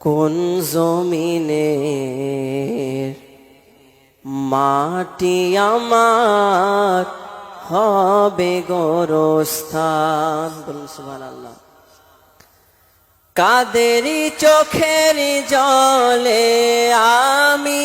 কোন জমিনে মাটি আমার হবে গরস্থান? বলুন আল্লাহ কাদেরই চোখের জলে আমি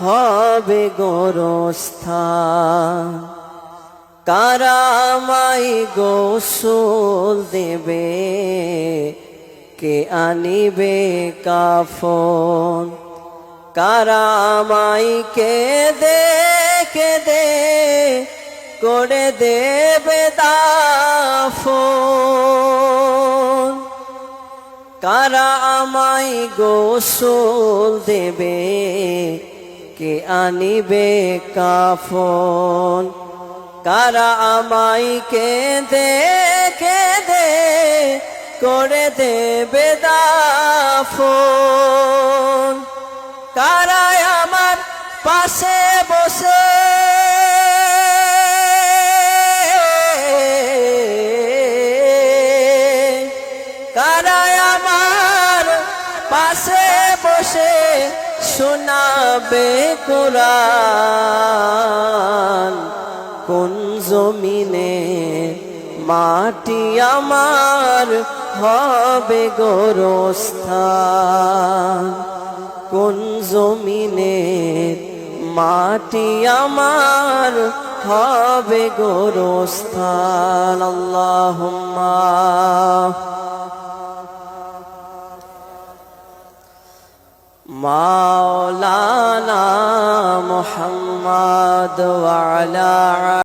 হবে গোরস্থান। কারামাই গোসল দেবে, কে আনিবে কাফন? কারামাই কে দে কে দে করে দেবে দাফন। কারা আমায় গোসল দেবে কে আনিবে কাফন। কারা আমায় কেঁদে কেঁদে করে দেবে দাফন। কারা আমার পাশে বসে কারায় আমার পাশে বসে শোনাবে কোরআন। কোন জমিনে মাটি আমার হবে গোরস্থান? কোন জমিনে মাটি আমার হবে গোরস্থান? আল্লাহুম্মা مولانا محمد وعلى